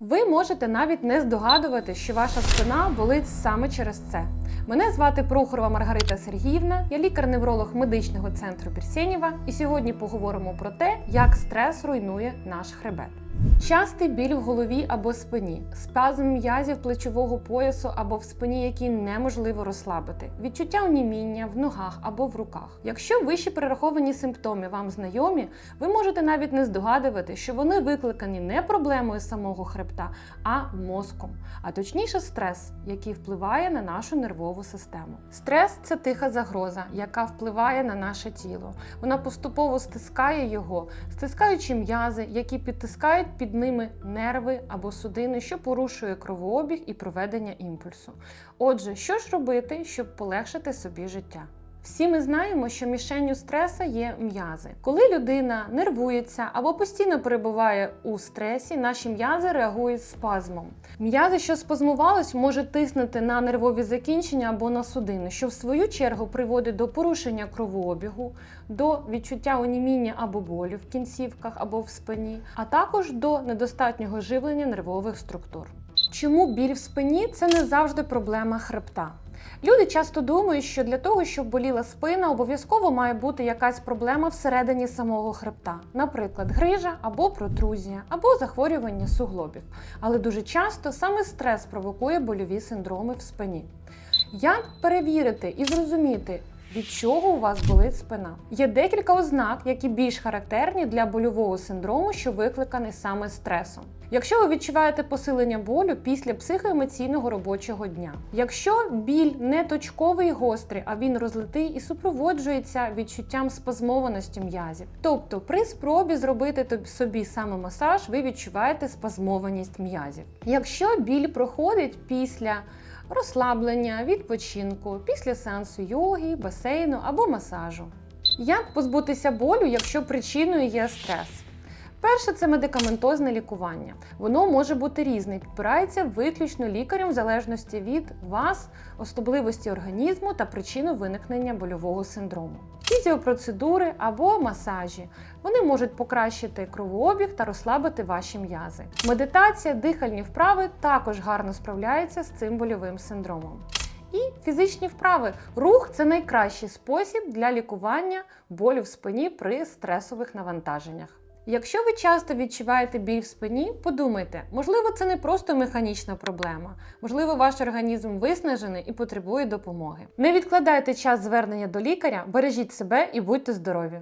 Ви можете навіть не здогадувати, що ваша спина болить саме через це. Мене звати Прохорова Маргарита Сергіївна, я лікар-невролог медичного центру Пірсєнєва, і сьогодні поговоримо про те, як стрес руйнує наш хребет. Частий біль в голові або спині, спазм м'язів плечового поясу або в спині, які неможливо розслабити, відчуття оніміння в ногах або в руках. Якщо вищі перераховані симптоми вам знайомі, ви можете навіть не здогадувати, що вони викликані не проблемою самого хребта, а мозком, а точніше стрес, який впливає на нашу нервову систему. Стрес це тиха загроза, яка впливає на наше тіло. Вона поступово стискає його, стискаючи м'язи, які підтискають під ними нерви або судини, що порушує кровообіг і проведення імпульсу. Отже, що ж робити, щоб полегшити собі життя? Всі ми знаємо, що мішенню стреса є м'язи. Коли людина нервується або постійно перебуває у стресі, наші м'язи реагують спазмом. М'язи, що спазмувались, можуть тиснути на нервові закінчення або на судини, що в свою чергу приводить до порушення кровообігу, до відчуття оніміння або болю в кінцівках або в спині, а також до недостатнього живлення нервових структур. Чому біль в спині це не завжди проблема хребта? Люди часто думають, що для того, щоб боліла спина, обов'язково має бути якась проблема всередині самого хребта, наприклад, грижа або протрузія, або захворювання суглобів. Але дуже часто саме стрес провокує больові синдроми в спині. Як перевірити і зрозуміти, від чого у вас болить спина? Є декілька ознак, які більш характерні для больового синдрому, що викликаний саме стресом. Якщо ви відчуваєте посилення болю після психоемоційного робочого дня, якщо біль не точковий і гострий, а він розлитий і супроводжується відчуттям спазмованості м'язів. Тобто, при спробі зробити собі самомасаж, ви відчуваєте спазмованість м'язів. Якщо біль проходить після розслаблення, відпочинку, після сеансу йоги, басейну або масажу. Як позбутися болю, якщо причиною є стрес? Перше це медикаментозне лікування. Воно може бути різне, підбирається виключно лікарем в залежності від вас, особливості організму та причину виникнення больового синдрому. Фізіопроцедури або масажі вони можуть покращити кровообіг та розслабити ваші м'язи. Медитація, дихальні вправи також гарно справляються з цим больовим синдромом. І фізичні вправи. Рух це найкращий спосіб для лікування болю в спині при стресових навантаженнях. Якщо ви часто відчуваєте біль в спині, подумайте, можливо, це не просто механічна проблема, можливо, ваш організм виснажений і потребує допомоги. Не відкладайте час звернення до лікаря, бережіть себе і будьте здорові!